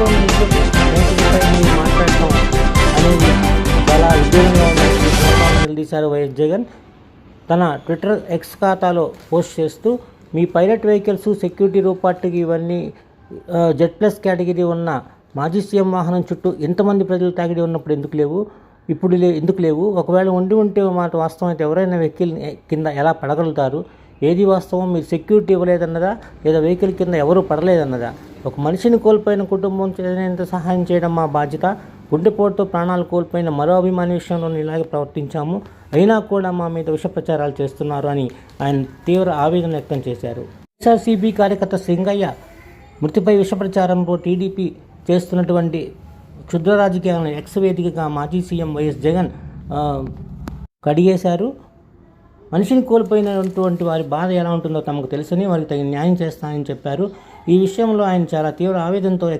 ఎంతో నుంచి రైతులపై మాట్లాడటం అనేది చాలా విడ్డూరంగా ఉందని నిలదీశారు వైఎస్ జగన్ తన ట్విట్టర్ ఎక్స్ ఖాతాలో పోస్ట్ చేస్తూ మీ పైలట్ వెహికల్స్ సెక్యూరిటీ రూపార్టీకి ఇవన్నీ జెడ్ ప్లస్ కేటగిరీ ఉన్న మాజీ సీఎం వాహనం చుట్టూ ఎంతమంది ప్రజలు తాగిడి ఉన్నప్పుడు ఎందుకు లేవు? ఇప్పుడు లే ఎందుకు లేవు? ఒకవేళ ఉండి ఉంటే మాట వాస్తవం అయితే ఎవరైనా వెహికల్ కింద ఎలా పడగలుగుతారు? ఏది వాస్తవం? మీరు సెక్యూరిటీ ఇవ్వలేదన్నదా? లేదా వెహికల్ కింద ఎవరు పడలేదన్నదా? ఒక మనిషిని కోల్పోయిన కుటుంబం చేసేంత సహాయం చేయడం మా బాధ్యత. గుండెపోటుతో ప్రాణాలు కోల్పోయిన మరో అభిమాని విషయంలో ఇలాగే ప్రవర్తించాము. అయినా కూడా మా మీద విష ప్రచారాలు చేస్తున్నారు అని ఆయన తీవ్ర ఆవేదన వ్యక్తం చేశారు. ఎస్ఆర్సీబీ కార్యకర్త సింగయ్య మృతిపై విష ప్రచారంలో టీడీపీ చేస్తున్నటువంటి క్షుద్ర రాజకీయాలను ఎక్స్ వేదికగా మాజీ సీఎం వైఎస్ జగన్ కడిగేశారు. మనిషిని కోల్పోయినటువంటి వారి బాధ ఎలా ఉంటుందో తమకు తెలుసని వారికి తగిన న్యాయం చేస్తానని చెప్పారు. ఈ విషయంలో ఆయన చాలా తీవ్ర ఆవేదనతో